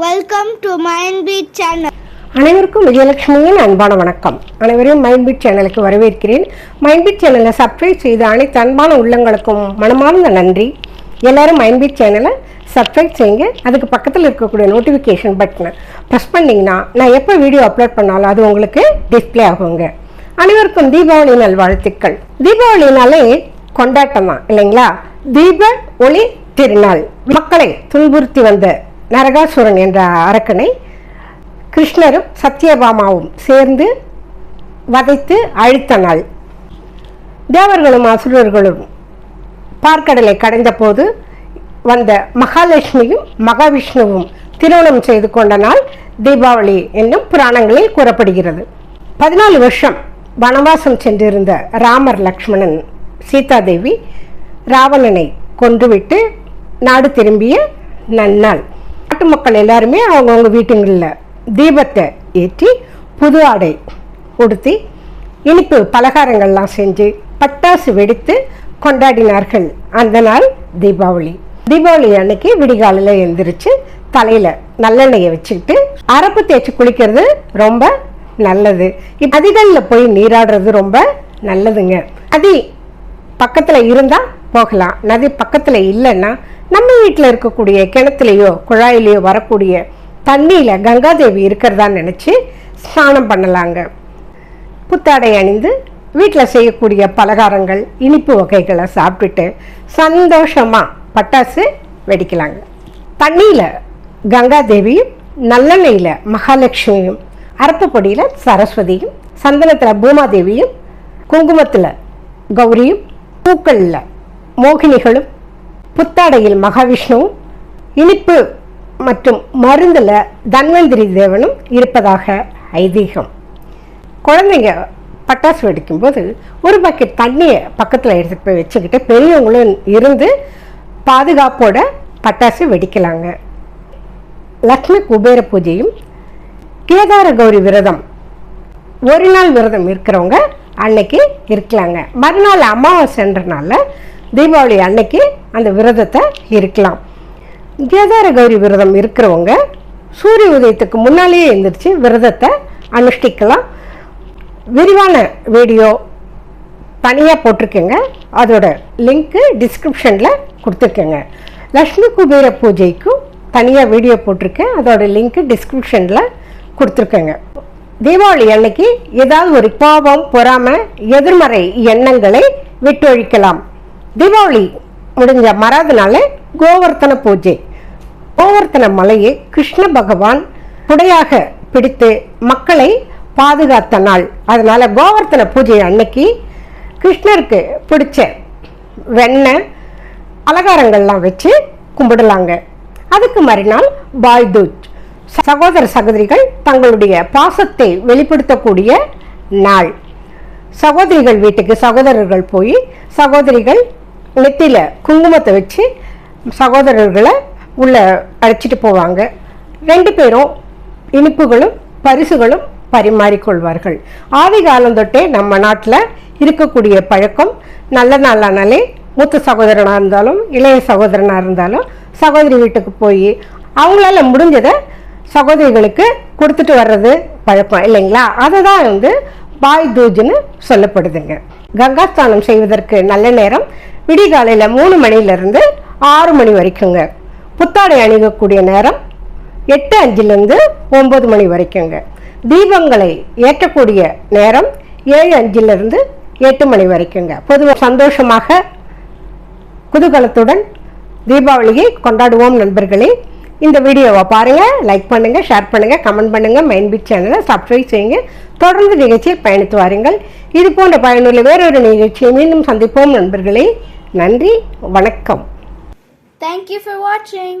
Welcome to mind beat channel அனைவருக்கும் விஜயலட்சுமியின் அன்பான வணக்கம். அனைவரையும் மைண்ட்பிட் சேனலுக்கு வரவேற்கிறேன். மைண்ட் பீட் சேனலை சப்ஸ்கிரைப் செய்த அனைத்து அன்பான உள்ளங்களுக்கும் மனமார்ந்த நன்றி. எல்லாரும் மைண்ட்பிட் சேனலை சப்ஸ்கிரைப் செய்யுங்க. அதுக்கு பக்கத்தில் இருக்கக்கூடிய நோட்டிஃபிகேஷன் பட்டனை ப்ரெஸ் பண்ணிங்கன்னா நான் எப்போ வீடியோ அப்லோட் பண்ணாலும் அது உங்களுக்கு டிஸ்ப்ளே ஆகுங்க. அனைவருக்கும் தீபாவளி நல்வாழ்த்துக்கள் தீபாவளினாலே கொண்டாட்டம் தான் இல்லைங்களா? தீப ஒளி திருநாள். மக்களை துன்புறுத்தி வந்த நரகாசுரன் என்ற அரக்கனை கிருஷ்ணரும் சத்யபாமாவும் சேர்ந்து வதைத்து அழித்த நாள். தேவர்களும் அசுரர்களும் பார்க்கடலை கடைந்தபோது வந்த மகாலட்சுமியும் மகாவிஷ்ணுவும் திருமணம் செய்து கொண்ட நாள் தீபாவளி என்னும் புராணங்களில் கூறப்படுகிறது. பதினாலு வருஷம் வனவாசம் சென்றிருந்த ராமர் லக்ஷ்மணன் சீதாதேவி ராவணனை கொன்றுவிட்டு நாடு திரும்பிய நன்னாள். நாட்டு மக்கள் எல்லாருமே அவங்கவுங்க வீட்டுங்களில் தீபத்தை ஏற்றி புது ஆடை உடுத்தி இனிப்பு பலகாரங்கள்லாம் செஞ்சு பட்டாசு வெடித்து கொண்டாடினார்கள் அந்த நாள் தீபாவளி. தீபாவளி அன்னைக்கு விடிகாலில் எழுந்திரிச்சு தலையில் நல்லெண்ணெயை வச்சுக்கிட்டு அரப்பு தேய்ச்சி குளிக்கிறது ரொம்ப நல்லது. இப்போ நதிகளில் போய் நீராடுறது ரொம்ப நல்லதுங்க. நதி பக்கத்தில் இருந்தால் போகலாம். நதி பக்கத்தில் இல்லைன்னா நம்ம வீட்டில் இருக்கக்கூடிய கிணத்துலையோ குழாயிலையோ வரக்கூடிய தண்ணியில் கங்காதேவி இருக்கிறதா நினச்சி ஸ்நானம் பண்ணலாங்க. புத்தாடை அணிந்து வீட்டில் செய்யக்கூடிய பலகாரங்கள் இனிப்பு வகைகளை சாப்பிட்டுட்டு சந்தோஷமாக பட்டாசு வெடிக்கலாங்க. தண்ணியில் கங்காதேவியும் நல்லெண்ணெயில் மகாலட்சுமியும் அரப்பு பொடியில் சரஸ்வதியும் சந்தனத்தில் பூமாதேவியும் குங்குமத்தில் கௌரியும் பூக்களில் மோகினிகளும் புத்தாடையில் மகாவிஷ்ணுவும் இனிப்பு மற்றும் மருந்தில் தன்வந்திரி தேவனும் இருப்பதாக ஐதீகம். குழந்தைங்க பட்டாசு வெடிக்கும்போது ஒரு பக்கெட் தண்ணியை பக்கத்தில் எடுத்துகிட்டு போய் வச்சுக்கிட்டு பெரியவங்களும் இருந்து பாதுகாப்போட பட்டாசு வெடிக்கலாங்க. லக்ஷ்மி குபேர பூஜையும் கேதார கௌரி விரதம் ஒரு நாள் விரதம் இருக்கிறவங்க அன்னைக்கு இருக்கலாங்க. மறுநாள் அமாவாசைன்றனால தீபாவளி அன்னைக்கு அந்த விரதத்தை இருக்கலாம். கேதார கௌரி விரதம் இருக்கிறவங்க சூரிய உதயத்துக்கு முன்னாலேயே எழுந்திரிச்சு விரதத்தை அனுஷ்டிக்கலாம். விரிவான வீடியோ தனியாக போட்டிருக்கேங்க. அதோட லிங்க்கு டிஸ்கிரிப்ஷனில் கொடுத்துருக்கேங்க. லக்ஷ்மி குபேர பூஜைக்கும் தனியாக வீடியோ போட்டிருக்கேன். அதோட லிங்க்கு டிஸ்கிரிப்ஷனில் கொடுத்துருக்கேங்க. தீபாவளி அன்னைக்கு ஏதாவது ஒரு கோபம் பொறாமை எதிர்மறை எண்ணங்களை விட்டொழிக்கலாம். தீபாவளி முடிஞ்ச மறாத நாள் கோவர்த்தன பூஜை. கோவர்த்தன மலையை கிருஷ்ண பகவான் குடையாக பிடித்து மக்களை பாதுகாத்த நாள். அதனால் கோவர்த்தன பூஜை அன்னைக்கு கிருஷ்ணருக்கு பிடிச்ச வெண்ணெய் அலங்காரங்கள்லாம் வச்சு கும்பிடலாங்க. அதுக்கு மறுநாள் பாய் தூஜ். சகோதர சகோதரிகள் தங்களுடைய பாசத்தை வெளிப்படுத்தக்கூடிய நாள். சகோதரிகள் வீட்டுக்கு சகோதரர்கள் போய் சகோதரிகள் நெத்தியில குங்குமத்தை வச்சு சகோதரர்களை உள்ளே அழைச்சிட்டு போவாங்க. ரெண்டு பேரும் இனிப்புகளும் பரிசுகளும் பரிமாறிக்கொள்வார்கள். ஆதி காலம் தொட்டே நம்ம நாட்டில் இருக்கக்கூடிய பழக்கம் நல்ல நாளானாலே மூத்த சகோதரனாக இருந்தாலும் இளைய சகோதரனாக இருந்தாலும் சகோதரி வீட்டுக்கு போய் அவங்களால முடிஞ்சதை சகோதரிகளுக்கு கொடுத்துட்டு வர்றது பழக்கம் இல்லைங்களா? அதை தான் வந்து பாய் தூஜ்னு சொல்லப்படுதுங்க. கங்கா ஸ்நானம் செய்வதற்கு நல்ல நேரம் விடிகாலையில் மூணு மணிலேருந்து ஆறு மணி வரைக்குங்க. புத்தாடை அணிகக்கூடிய நேரம் எட்டு அஞ்சுலேருந்து ஒம்பது மணி வரைக்குங்க. தீபங்களை ஏற்றக்கூடிய நேரம் ஏழு அஞ்சிலிருந்து எட்டு மணி வரைக்குங்க. பொதுவாக சந்தோஷமாக குதூகலத்துடன் தீபாவளியை கொண்டாடுவோம் நண்பர்களே. இந்த வீடியோவை பாருங்கள் லைக் பண்ணுங்கள் ஷேர் பண்ணுங்கள் கமெண்ட் பண்ணுங்கள் மைண்ட்பிட் சேனலை சப்ஸ்கிரைப் செய்யுங்க. தொடர்ந்து நிகழ்ச்சியில் பயணித்து வாருங்கள். இது போன்ற பயனுள்ள வேறொரு நிகழ்ச்சியை மீண்டும் சந்திப்போம் நண்பர்களே. நன்றி வணக்கம். தேங்க்யூ ஃபார் வாட்சிங்.